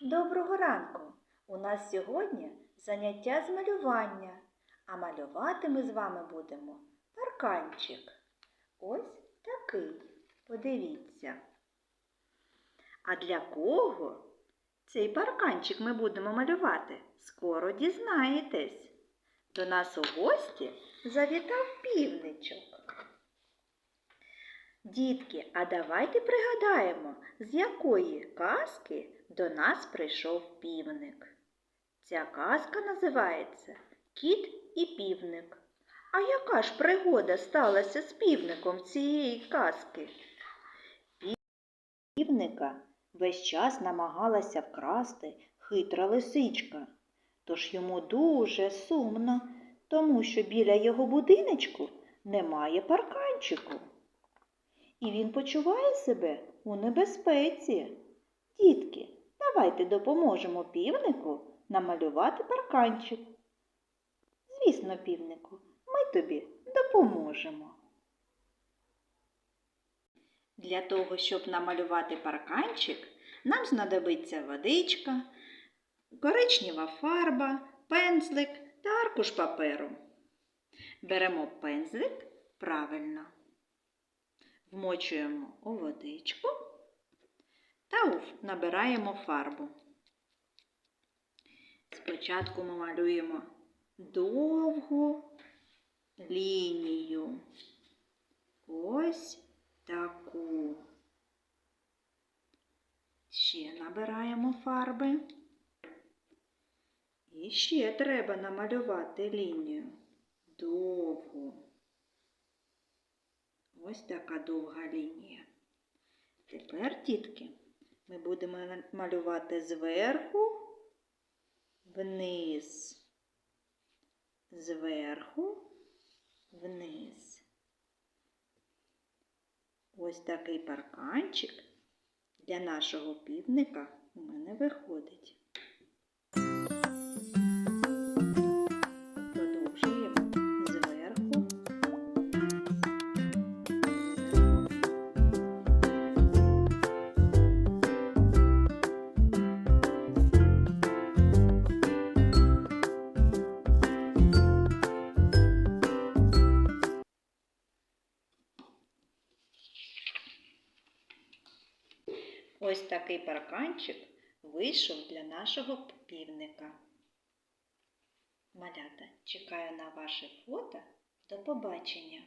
Доброго ранку! У нас сьогодні заняття з малювання, а малювати ми з вами будемо парканчик. Ось такий. Подивіться. А для кого цей парканчик ми будемо малювати? Скоро дізнаєтесь. До нас у гості завітав півничок. Дітки, а давайте пригадаємо, з якої казки до нас прийшов півник. Ця казка називається Кіт і півник. А яка ж пригода сталася з півником цієї казки? Півника весь час намагалася вкрасти хитра лисичка, тож йому дуже сумно, тому що біля його будиночку немає парканчику і він почуває себе у небезпеці. Дітки, давайте допоможемо півнику намалювати парканчик. Звісно, півнику, ми тобі допоможемо. Для того, щоб намалювати парканчик, нам знадобиться водичка, коричнева фарба, пензлик та аркуш паперу. Беремо пензлик правильно вмочуємо у водичку та набираємо фарбу. Спочатку ми малюємо довгу лінію. Ось таку. Ще набираємо фарби. І ще треба намалювати лінію довгу. Ось така довга лінія. Тепер, дітки, ми будемо малювати зверху вниз, зверху вниз. Ось такий парканчик для нашого півника у мене виходить. Ось такий парканчик вийшов для нашого півника. Малята, чекаю на ваше фото. До побачення!